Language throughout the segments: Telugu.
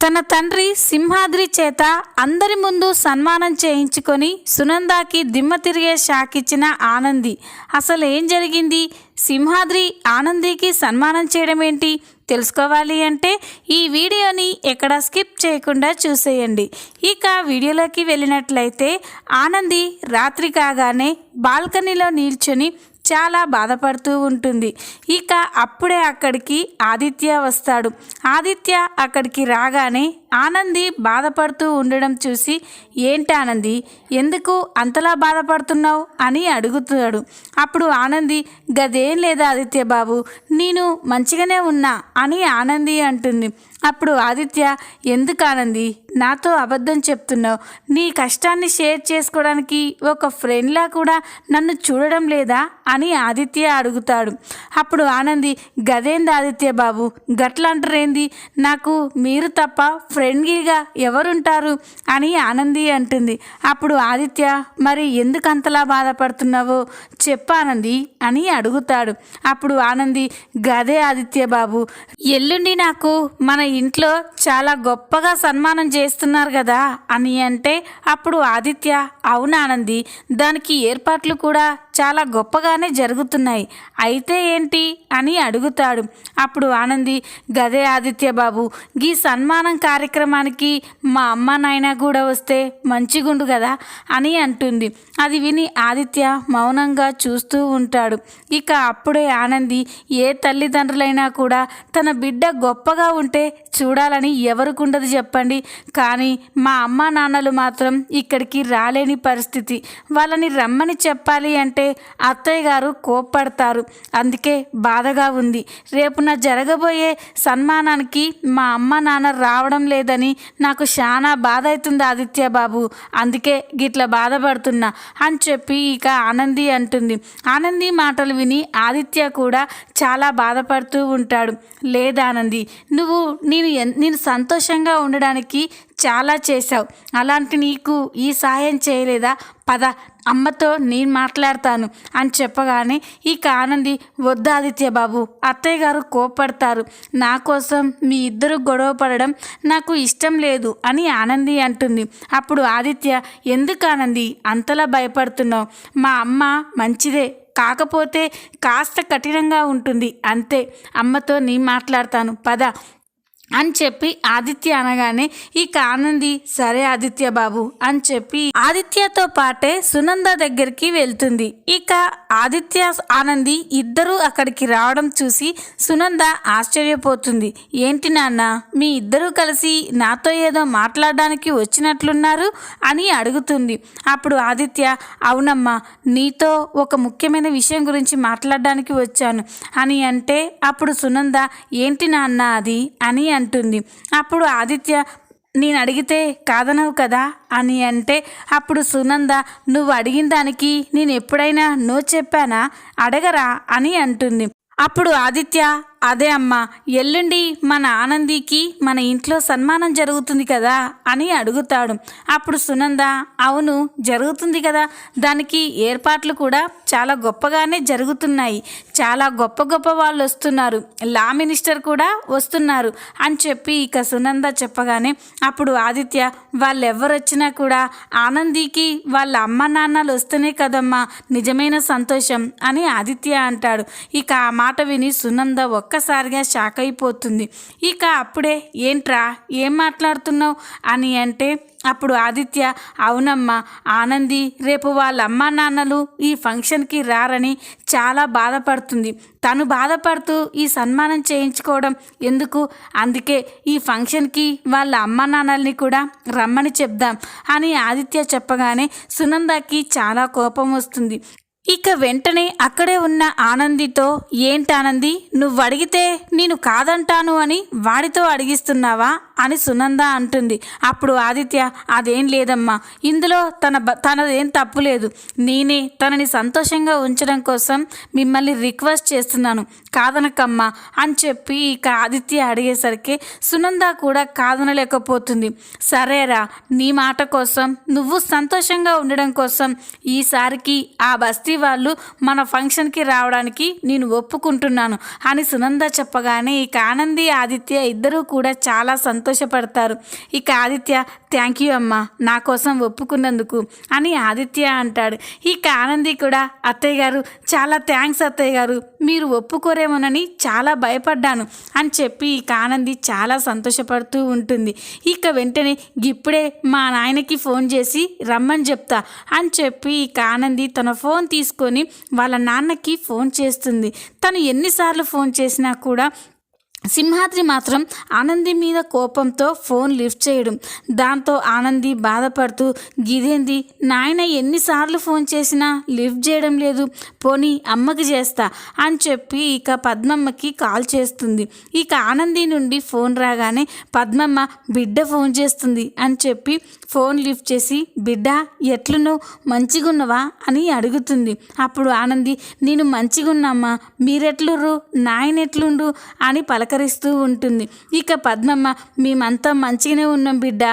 తన తండ్రి సింహాద్రి చేత అందరి ముందు సన్మానం చేయించుకొని సునందాకి దిమ్మ తిరిగే షాక్ ఇచ్చిన ఆనంది. అసలు ఏం జరిగింది? సింహాద్రి ఆనందికి సన్మానం చేయడం ఏంటి తెలుసుకోవాలి అంటే ఈ వీడియోని ఎక్కడ స్కిప్ చేయకుండా చూసేయండి. ఇక వీడియోలోకి వెళ్ళినట్లయితే ఆనంది రాత్రి కాగానే బాల్కనీలో నిల్చొని చాలా బాధపడుతూ ఉంటుంది. ఇక అప్పుడే అక్కడికి ఆదిత్య వస్తాడు. ఆదిత్య అక్కడికి రాగానే ఆనంది బాధపడుతూ ఉండడం చూసి ఏంటి ఆనంది? ఎందుకు అంతలా బాధపడుతున్నావు? అని అడుగుతాడు. అప్పుడు ఆనంది గదేం లేదా ఆదిత్య బాబు నేను మంచిగానే ఉన్నా అని ఆనంది అంటుంది. అప్పుడు ఆదిత్య ఎందుకు ఆనంది? నాతో అబద్ధం చెప్తున్నావు. నీ కష్టాన్ని షేర్ చేసుకోవడానికి ఒక ఫ్రెండ్లా కూడా నన్ను చూడడం లేదా? అని ఆదిత్య అడుగుతాడు. అప్పుడు ఆనంది గదేంది ఆదిత్య బాబు? గట్లంటారేంది? నాకు మీరు తప్ప ఫ్రెండ్లీగా ఎవరుంటారు అని ఆనంది అంటుంది. అప్పుడు ఆదిత్య మరి ఎందుకు అంతలా బాధపడుతున్నావో? చెప్పానంది అని అడుగుతాడు. అప్పుడు ఆనంది గదే ఆదిత్య బాబు ఎల్లుండి నాకు మన ఇంట్లో చాలా గొప్పగా సన్మానం చేస్తున్నారు కదా అని అంటే అప్పుడు ఆదిత్య అవును ఆనంది దానికి ఏర్పాట్లు కూడా చాలా గొప్పగానే జరుగుతున్నాయి. అయితే ఏంటి? అని అడుగుతాడు. అప్పుడు ఆనంది గదే ఆదిత్య బాబు గీ సన్మానం కార్యక్రమానికి మా అమ్మ నాయన కూడా వస్తే మంచిగుండు కదా అని అంటుంది. అది విని ఆదిత్య మౌనంగా చూస్తూ ఉంటాడు. ఇక అప్పుడే ఆనంది ఏ తల్లిదండ్రులైనా కూడా తన బిడ్డ గొప్పగా ఉంటే చూడాలని ఎవరికుండదు చెప్పండి. కానీ మా అమ్మ నాన్నలు మాత్రం ఇక్కడికి రాలేని పరిస్థితి. వాళ్ళని రమ్మని చెప్పాలి అంటే అత్తయ్య గారు కోప్పడతారు. అందుకే బాధగా ఉంది. రేపు నా జరగబోయే సన్మానానికి మా అమ్మ నాన్న రావడం లేదని నాకు చాలా బాధ అవుతుంది ఆదిత్య బాబు. అందుకే గిట్ల బాధపడుతున్నా అని చెప్పి ఇక ఆనంది అంటుంది. ఆనంది మాటలు విని ఆదిత్య కూడా చాలా బాధపడుతూ ఉంటాడు. లేదానంది నువ్వు నేను ఎన్- నేను సంతోషంగా ఉండడానికి చాలా చేశావు. అలాంటి నీకు ఈ సాయం చేయలేదా? పద అమ్మతో నేను మాట్లాడతాను అని చెప్పగానే ఇక ఆనంది వద్దు ఆదిత్య బాబు అత్తయ్య గారు కోపడతారు నా కోసం మీ ఇద్దరు గొడవ పడడం నాకు ఇష్టం లేదు అని ఆనంది అంటుంది. అప్పుడు ఆదిత్య ఎందుకు ఆనంది అంతలా భయపడుతున్నావు? మా అమ్మ మంచిదే కాకపోతే కాస్త కఠినంగా ఉంటుంది అంతే. అమ్మతో నీ మాట్లాడతాను. పద అని చెప్పి ఆదిత్య అనగానే ఇక ఆనంది సరే ఆదిత్య బాబు అని చెప్పి ఆదిత్యతో పాటే సునంద దగ్గరికి వెళ్తుంది. ఇక ఆదిత్య ఆనంది ఇద్దరూ అక్కడికి రావడం చూసి సునంద ఆశ్చర్యపోతుంది. ఏంటి నాన్న మీ ఇద్దరూ కలిసి నాతో ఏదో మాట్లాడడానికి వచ్చినట్లున్నారు? అని అడుగుతుంది. అప్పుడు ఆదిత్య అవునమ్మా నీతో ఒక ముఖ్యమైన విషయం గురించి మాట్లాడడానికి వచ్చాను. అని అంటే అప్పుడు సునంద ఏంటి నాన్న అది? అని అంటుంది. అప్పుడు ఆదిత్య నేను అడిగితే కాదనవు కదా? అని అంటే అప్పుడు సునంద నువ్వు అడిగిన దానికి నేను ఎప్పుడైనా నో చెప్పానా? అడగరా? అని అంటుంది. అప్పుడు ఆదిత్య అదే అమ్మా ఎల్లుండి మన ఆనందికి మన ఇంట్లో సన్మానం జరుగుతుంది కదా అని అడుగుతాడు. అప్పుడు సునంద అవును జరుగుతుంది కదా. దానికి ఏర్పాట్లు కూడా చాలా గొప్పగానే జరుగుతున్నాయి. చాలా గొప్ప గొప్ప వాళ్ళు వస్తున్నారు. లా మినిస్టర్ కూడా వస్తున్నారు అని చెప్పి ఇక సునంద చెప్పగానే అప్పుడు ఆదిత్య వాళ్ళు ఎవరు వచ్చినా కూడా ఆనందికి వాళ్ళ అమ్మ నాన్నలు వస్తేనే కదమ్మా నిజమైన సంతోషం అని ఆదిత్య అంటాడు. ఇక ఆ మాట విని సునంద ఒక్కసారిగా షాక్ అయిపోతుంది. ఇక అప్పుడే ఏంట్రా ఏం మాట్లాడుతున్నావు? అని అంటే అప్పుడు ఆదిత్య అవునమ్మా ఆనంది రేపు వాళ్ళ అమ్మా నాన్నలు ఈ ఫంక్షన్కి రారని చాలా బాధపడుతుంది. తను బాధపడుతూ ఈ సన్మానం చేయించుకోవడం ఎందుకు? అందుకే ఈ ఫంక్షన్కి వాళ్ళ అమ్మా నాన్నల్ని కూడా రమ్మని చెప్దాం అని ఆదిత్య చెప్పగానే సునందకి చాలా కోపం వస్తుంది. ఇక వెంటనే అక్కడే ఉన్న ఆనందితో ఏంటి ఆనంది? నువ్వు అడిగితే నేను కాదంటాను అని వాడితో అడిగిస్తున్నావా? అని సునంద అంటుంది. అప్పుడు ఆదిత్య అదేం లేదమ్మా. ఇందులో తన బ- తనదేం తప్పు లేదు. నేనే తనని సంతోషంగా ఉంచడం కోసం మిమ్మల్ని రిక్వెస్ట్ చేస్తున్నాను. కాదనకమ్మా అని చెప్పి ఇక ఆదిత్య అడిగేసరికి సునంద కూడా కాదనలేకపోతుంది. సరేరా నీ మాట కోసం నువ్వు సంతోషంగా ఉండడం కోసం ఈసారికి ఆ బస్తీ వాళ్ళు మన ఫంక్షన్కి రావడానికి నేను ఒప్పుకుంటున్నాను అని సునంద చెప్పగానే ఇక ఆనంది ఆదిత్య ఇద్దరూ కూడా చాలా సంతోషపడతారు. ఇక ఆదిత్య థ్యాంక్ యూ అమ్మా నా కోసం ఒప్పుకున్నందుకు అని ఆదిత్య అంటాడు. ఇక ఆనంది కూడా అత్తయ్య గారు చాలా థ్యాంక్స్ అత్తయ్య గారు మీరు ఒప్పుకోరేమోనని చాలా భయపడ్డాను అని చెప్పి ఇక ఆనంది చాలా సంతోషపడుతూ ఉంటుంది. ఇక వెంటనే ఇప్పుడే మా నాయనకి ఫోన్ చేసి రమ్మని చెప్తా అని చెప్పి ఇక ఆనంది తన ఫోన్ తీసుకొని వాళ్ళ నాన్నకి ఫోన్ చేస్తుంది. తను ఎన్నిసార్లు ఫోన్ చేసినా కూడా సింహాద్రి మాత్రం ఆనంది మీద కోపంతో ఫోన్ లిఫ్ట్ చేయడం. దాంతో ఆనంది బాధపడుతూ గిదేంది నాయన ఎన్నిసార్లు ఫోన్ చేసినా లిఫ్ట్ చేయడం లేదు. పోనీ అమ్మకి చేస్తా అని చెప్పి ఇక పద్మమ్మకి కాల్ చేస్తుంది. ఇక ఆనంది నుండి ఫోన్ రాగానే పద్మమ్మ బిడ్డ ఫోన్ చేస్తుంది అని చెప్పి ఫోన్ లిఫ్ట్ చేసి బిడ్డ ఎట్లున్నావు? మంచిగున్నవా? అని అడుగుతుంది. అప్పుడు ఆనంది నేను మంచిగున్నామ్మా. మీరెట్లుర్రు? నాయన ఎట్లుండు అని పలక పలకరిస్తూ ఉంటుంది. ఇక పద్మమ్మ మేమంతా మంచిగానే ఉన్నాం బిడ్డ.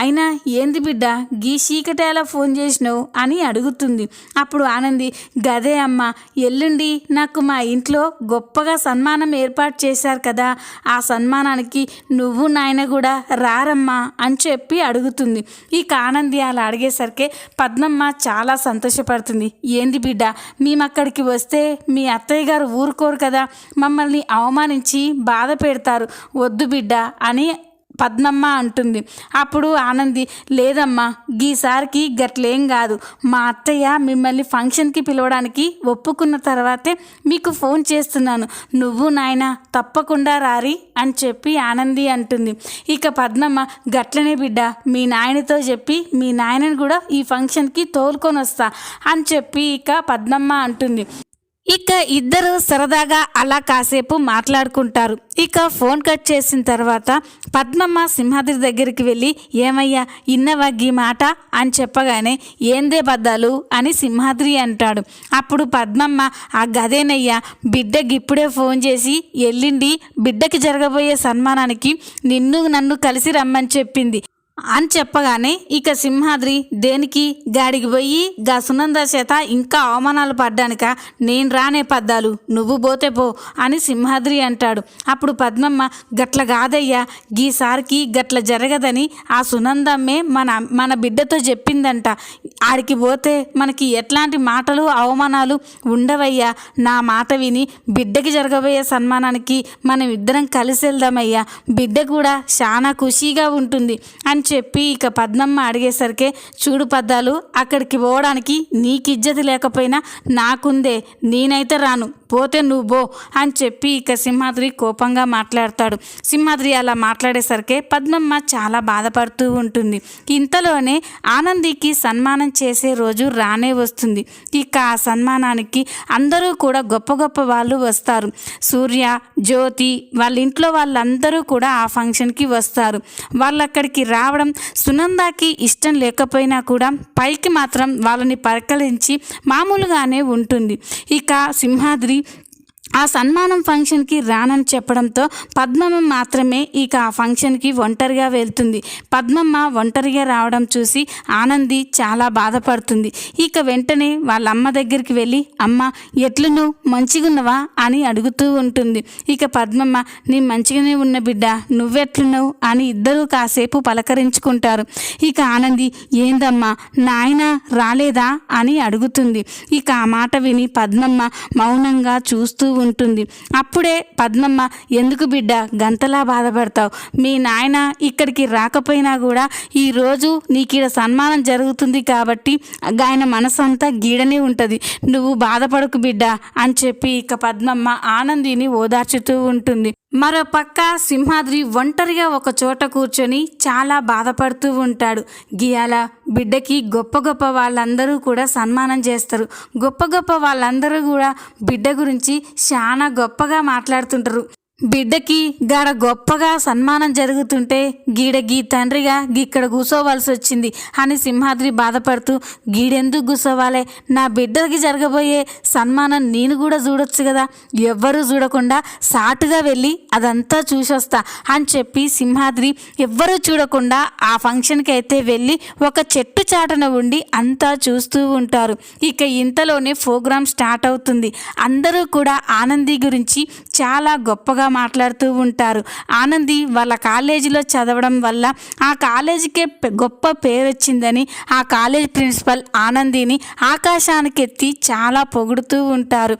అయినా ఏంది బిడ్డ గీ చీకటేలా ఫోన్ చేసినావు అని అడుగుతుంది. అప్పుడు ఆనంది గదే అమ్మ ఎల్లుండి నాకు మా ఇంట్లో గొప్పగా సన్మానం ఏర్పాటు చేశారు కదా. ఆ సన్మానానికి నువ్వు నాయన కూడా రారమ్మా అని చెప్పి అడుగుతుంది. ఇక ఆనంది అలా అడిగేసరికి పద్మమ్మ చాలా సంతోషపడుతుంది. ఏంది బిడ్డ మేము అక్కడికి వస్తే మీ అత్తయ్య గారు ఊరుకోరు కదా. మమ్మల్ని అవమానించి బాధ పెడతారు. వద్దు బిడ్డ అని పద్మమ్మ అంటుంది. అప్పుడు ఆనంది లేదమ్మా గీసారికి గట్లేం కాదు. మా అత్తయ్య మిమ్మల్ని ఫంక్షన్కి పిలవడానికి ఒప్పుకున్న తర్వాతే మీకు ఫోన్ చేస్తున్నాను. నువ్వు నాయన తప్పకుండా రారి అని చెప్పి ఆనంది అంటుంది. ఇక పద్మమ్మ గట్లనే బిడ్డ మీ నాయనతో చెప్పి మీ నాయనని కూడా ఈ ఫంక్షన్కి తోలుకొని వస్తా అని చెప్పి ఇక పద్మమ్మ అంటుంది. ఇక ఇద్దరు సరదాగా అలా కాసేపు మాట్లాడుకుంటారు. ఇక ఫోన్ కట్ చేసిన తర్వాత పద్మమ్మ సింహాద్రి దగ్గరికి వెళ్ళి ఏమయ్యా ఇన్నవా గీ మాట? అని చెప్పగానే ఏందే బద్దాలు? అని సింహాద్రి అంటాడు. అప్పుడు పద్మమ్మ ఆ గదేనయ్యా బిడ్డకి ఇప్పుడే ఫోన్ చేసి ఎల్లిండి బిడ్డకి జరగబోయే సన్మానానికి నిన్ను నన్ను కలిసి రమ్మని చెప్పింది. అని చెప్పగానే ఇక సింహాద్రి దేనికి? గాడికి పోయి గా సునంద చేత ఇంకా అవమానాలు పడ్డానిక? నేను రానే పద్దాలు నువ్వు పోతే పో అని సింహాద్రి అంటాడు. అప్పుడు పద్మమ్మ గట్ల కాదయ్యా గీసారికి గట్ల జరగదని ఆ సునందమ్మే మన మన బిడ్డతో చెప్పిందంట. ఆడికి పోతే మనకి ఎట్లాంటి మాటలు అవమానాలు ఉండవయ్యా? నా మాట విని బిడ్డకి జరగబోయే సన్మానానికి మనం ఇద్దరం కలిసి వెళ్దామయ్యా బిడ్డ కూడా చాలా ఖుషీగా ఉంటుంది అని చెప్పి ఇక పద్మమ్మ అడిగేసరికి చూడు పద్దాలు అక్కడికి పోవడానికి నీకు ఇజ్జతి లేకపోయినా నాకుందే నేనైతే రాను పోతే నువ్వు బో అని చెప్పి ఇక సింహాద్రి కోపంగా మాట్లాడతాడు. సింహాద్రి అలా మాట్లాడేసరికి పద్మమ్మ చాలా బాధపడుతూ ఉంటుంది. ఇంతలోనే ఆనందికి సన్మానం చేసే రోజు రానే వస్తుంది. ఇక ఆ సన్మానానికి అందరూ కూడా గొప్ప గొప్ప వాళ్ళు వస్తారు. సూర్య జ్యోతి వాళ్ళ ఇంట్లో వాళ్ళందరూ కూడా ఆ ఫంక్షన్కి వస్తారు. వాళ్ళు అక్కడికి రావడం సునందాకి ఇష్టం లేకపోయినా కూడా పైకి మాత్రం వాళ్ళని పరికలించి మామూలుగానే ఉంటుంది. ఇక సింహాద్రి ఆ సన్మానం ఫంక్షన్కి రానని చెప్పడంతో పద్మమ్మ మాత్రమే ఇక ఆ ఫంక్షన్కి ఒంటరిగా వెళ్తుంది. పద్మమ్మ ఒంటరిగా రావడం చూసి ఆనంది చాలా బాధపడుతుంది. ఇక వెంటనే వాళ్ళ అమ్మ దగ్గరికి వెళ్ళి అమ్మ ఎట్లు నువ్వు? మంచిగున్నవా? అని అడుగుతూ ఉంటుంది. ఇక పద్మమ్మ నీ మంచిగానే ఉన్న బిడ్డ నువ్వెట్లున్నావు? అని ఇద్దరూ కాసేపు పలకరించుకుంటారు. ఇక ఆనంది ఏందమ్మా నాయన రాలేదా? అని అడుగుతుంది. ఇక ఆ మాట విని పద్మమ్మ మౌనంగా చూస్తూ ఉంటుంది. అప్పుడే పద్మమ్మ ఎందుకు బిడ్డ గంతలా బాధపడతావు? మీ నాయన ఇక్కడికి రాకపోయినా కూడా ఈరోజు నీకు ఈడ సన్మానం జరుగుతుంది కాబట్టి ఆయన మనసంతా గీడనే ఉంటుంది. నువ్వు బాధపడకు బిడ్డ అని చెప్పి ఇక పద్మమ్మ ఆనందిని ఓదార్చుతూ ఉంటుంది. మరో పక్క సింహాద్రి ఒంటరిగా ఒక చోట కూర్చొని చాలా బాధపడుతూ ఉంటాడు. గియాల బిడ్డకి గొప్ప గొప్ప వాళ్ళందరూ కూడా సన్మానం చేస్తారు. గొప్ప గొప్ప వాళ్ళందరూ కూడా బిడ్డ గురించి చాలా గొప్పగా మాట్లాడుతుంటారు. బిడ్డకి గాడ గొప్పగా సన్మానం జరుగుతుంటే గీడ గీ తండ్రిగా గిక్కడ కూసోవాల్సి వచ్చింది అని సింహాద్రి బాధపడుతూ గీడెందుకు కూసోవాలే? నా బిడ్డకి జరగబోయే సన్మానం నేను కూడా చూడొచ్చు కదా. ఎవ్వరూ చూడకుండా సాటుగా వెళ్ళి అదంతా చూసొస్తా అని చెప్పి సింహాద్రి ఎవ్వరూ చూడకుండా ఆ ఫంక్షన్కి అయితే వెళ్ళి ఒక చెట్టు చాటన ఉండి అంతా చూస్తూ ఉంటారు. ఇక ఇంతలోనే ప్రోగ్రామ్ స్టార్ట్ అవుతుంది. అందరూ కూడా ఆనంది గురించి చాలా గొప్పగా మాట్లాడుతూ ఉంటారు. ఆనంది వాళ్ళ కాలేజీలో చదవడం వల్ల ఆ కాలేజీకే గొప్ప పేరు వచ్చిందని ఆ కాలేజ్ ప్రిన్సిపల్ ఆనందిని ఆకాశానికి ఎత్తి చాలా పొగుడుతూ ఉంటారు.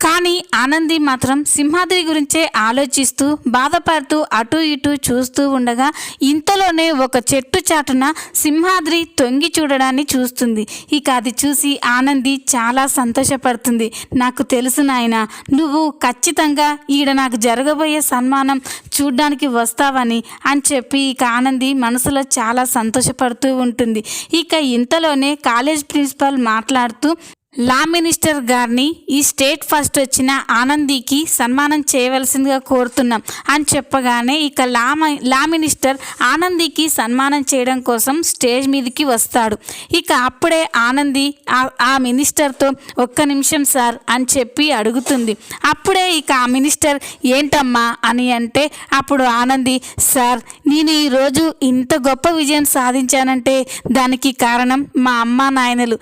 కానీ ఆనంది మాత్రం సింహాద్రి గురించే ఆలోచిస్తూ బాధపడుతూ అటు ఇటు చూస్తూ ఉండగా ఇంతలోనే ఒక చెట్టు చాటున సింహాద్రి తొంగి చూడడాన్ని చూస్తుంది. ఇక అది చూసి ఆనంది చాలా సంతోషపడుతుంది. నాకు తెలుసు నాయన నువ్వు ఖచ్చితంగా ఈడ నాకు జరగబోయే సన్మానం చూడ్డానికి వస్తావని అని చెప్పి ఇక ఆనంది మనసులో చాలా సంతోషపడుతూ ఉంటుంది. ఇక ఇంతలోనే కాలేజ్ ప్రిన్సిపల్ మాట్లాడుతూ లా మినిస్టర్ గారిని ఈ స్టేట్ ఫస్ట్ వచ్చిన ఆనందికి సన్మానం చేయవలసిందిగా కోరుతున్నాం అని చెప్పగానే ఇక లా లా మినిస్టర్ ఆనందికి సన్మానం చేయడం కోసం స్టేజ్ మీదకి వస్తాడు. ఇక అప్పుడే ఆనంది ఆ- ఆ మినిస్టర్తో ఒక్క నిమిషం సార్ అని చెప్పి అడుగుతుంది. అప్పుడే ఇక ఆ మినిస్టర్ ఏంటమ్మా అని అంటే అప్పుడు ఆనంది సార్ నేను ఈరోజు ఇంత గొప్ప విజయం సాధించానంటే దానికి కారణం మా అమ్మ నాయనలు.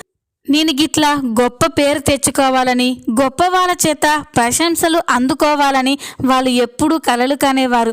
నేను గిట్లా గొప్ప పేరు తెచ్చుకోవాలని గొప్ప వాళ్ళ చేత ప్రశంసలు అందుకోవాలని వాళ్ళు ఎప్పుడూ కలలు కానేవారు.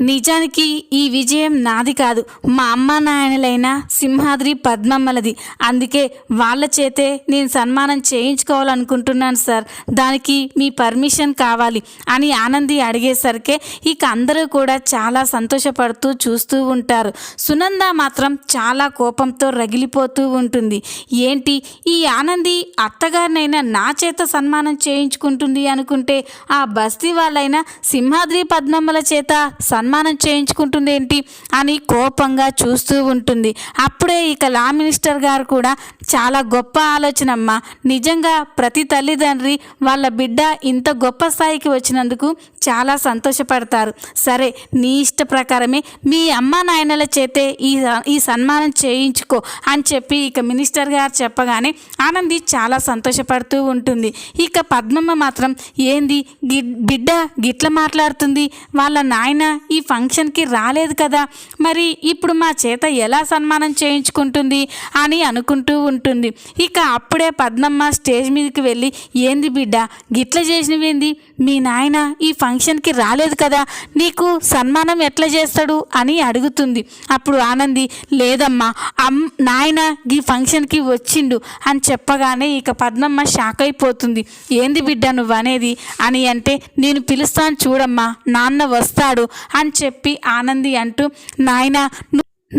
నిజానికి ఈ విజయం నాది కాదు. మా అమ్మ నాయనలైన సింహాద్రి పద్మమ్మలది. అందుకే వాళ్ళ చేతే నేను సన్మానం చేయించుకోవాలనుకుంటున్నాను సార్. దానికి మీ పర్మిషన్ కావాలి అని ఆనంది అడిగేసరికి ఇక అందరూ కూడా చాలా సంతోషపడుతూ చూస్తూ ఉంటారు. సునంద మాత్రం చాలా కోపంతో రగిలిపోతూ ఉంటుంది. ఏంటి? ఈ ఆనంది అత్తగారినైనా నా చేత సన్మానం చేయించుకుంటుంది అనుకుంటే ఆ బస్తీ వాళ్ళైనా సింహాద్రి పద్మమ్మల చేత సన్మానం చేయించుకుంటుంది ఏంటి అని కోపంగా చూస్తూ ఉంటుంది. అప్పుడే ఇక లా మినిస్టర్ గారు కూడా చాలా గొప్ప ఆలోచన అమ్మ. నిజంగా ప్రతి తల్లిదండ్రి వాళ్ళ బిడ్డ ఇంత గొప్ప స్థాయికి వచ్చినందుకు చాలా సంతోషపడతారు. సరే నీ ఇష్ట ప్రకారమే మీ అమ్మ నాయనల చేతే ఈ ఈ సన్మానం చేయించుకో అని చెప్పి ఇక మినిస్టర్ గారు చెప్పగానే ఆనంది చాలా సంతోషపడుతూ ఉంటుంది. ఇక పద్మమ్మ మాత్రం ఏంది గి బిడ్డ గిట్ల మాట్లాడుతుంది? వాళ్ళ నాయన ఈ ఫంక్షన్కి రాలేదు కదా. మరి ఇప్పుడు మా చేత ఎలా సన్మానం చేయించుకుంటుంది అని అనుకుంటూ ఉంటుంది. ఇక అప్పుడే పద్మమ్మ స్టేజ్ మీదకి వెళ్ళి ఏంది బిడ్డ గిట్ల చేసినవేంది? మీ నాయన ఈ ఫంక్షన్కి రాలేదు కదా. నీకు సన్మానం ఎట్లా చేస్తాడు? అని అడుగుతుంది. అప్పుడు ఆనంది లేదమ్మా అమ్ నాయన ఈ ఫంక్షన్కి వచ్చిండు అని చెప్పగానే ఇక పద్మమ్మ షాక్ అయిపోతుంది. ఏంది బిడ్డ నువ్వు అనేది అని అంటే నేను పిలుస్తాను చూడమ్మా నాన్న వస్తాడు అని అని చెప్పి ఆనంది అంటూ నాయన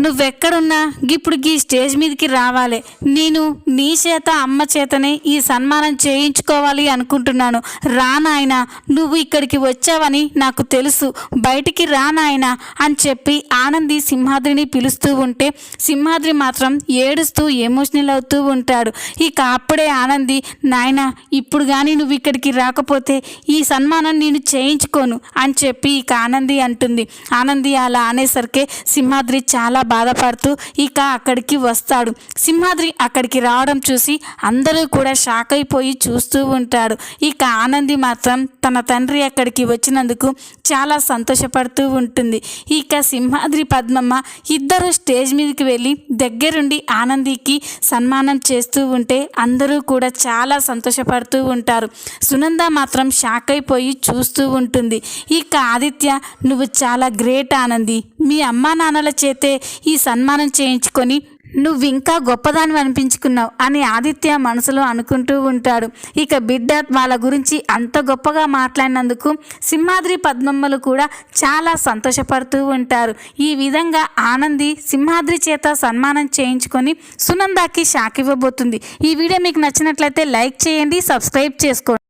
నువ్వెక్కడున్నా? ఇప్పుడు ఈ స్టేజ్ మీదకి రావాలి. నేను నీ చేత అమ్మ చేతనే ఈ సన్మానం చేయించుకోవాలి అనుకుంటున్నాను. రా నాయనా నువ్వు ఇక్కడికి వచ్చావని నాకు తెలుసు. బయటికి రా నాయనా అని చెప్పి ఆనంది సింహాద్రిని పిలుస్తూ ఉంటే సింహాద్రి మాత్రం ఏడుస్తూ ఎమోషనల్ అవుతూ ఉంటాడు. ఇక అప్పుడే ఆనంది నాయనా ఇప్పుడు కానీ నువ్వు ఇక్కడికి రాకపోతే ఈ సన్మానం నేను చేయించుకోను అని చెప్పి ఇక ఆనంది అంటుంది. ఆనంది అలా అనేసరికి సింహాద్రి చాలా బాధపడుతూ ఇక అక్కడికి వస్తాడు. సింహాద్రి అక్కడికి రావడం చూసి అందరూ కూడా షాక్ అయిపోయి చూస్తూ ఉంటాడు ఇక ఆనంది మాత్రం తన తండ్రి అక్కడికి వచ్చినందుకు చాలా సంతోషపడుతూ ఉంటుంది. ఇక సింహాద్రి పద్మమ్మ ఇద్దరు స్టేజ్ మీదకి వెళ్ళి దగ్గరుండి ఆనందికి సన్మానం చేస్తూ ఉంటే అందరూ కూడా చాలా సంతోషపడుతూ ఉంటారు. సునంద మాత్రం షాక్ అయిపోయి చూస్తూ ఉంటుంది. ఇక ఆదిత్య నువ్వు చాలా గ్రేట్ ఆనంది. మీ అమ్మా నాన్నల చేతే ఈ సన్మానం చేయించుకొని నువ్వు ఇంకా గొప్పదాన్ని అనిపించుకున్నావు అని ఆదిత్య మనసులో అనుకుంటూ ఉంటాడు. ఇక బిడ్డ వాళ్ళ గురించి అంత గొప్పగా మాట్లాడినందుకు సింహాద్రి పద్మమ్మలు కూడా చాలా సంతోషపడుతూ ఉంటారు. ఈ విధంగా ఆనంది సింహాద్రి చేత సన్మానం చేయించుకొని సునందాకి షాక్ ఇవ్వబోతుంది. ఈ వీడియో మీకు నచ్చినట్లయితే లైక్ చేయండి సబ్స్క్రైబ్ చేసుకోండి.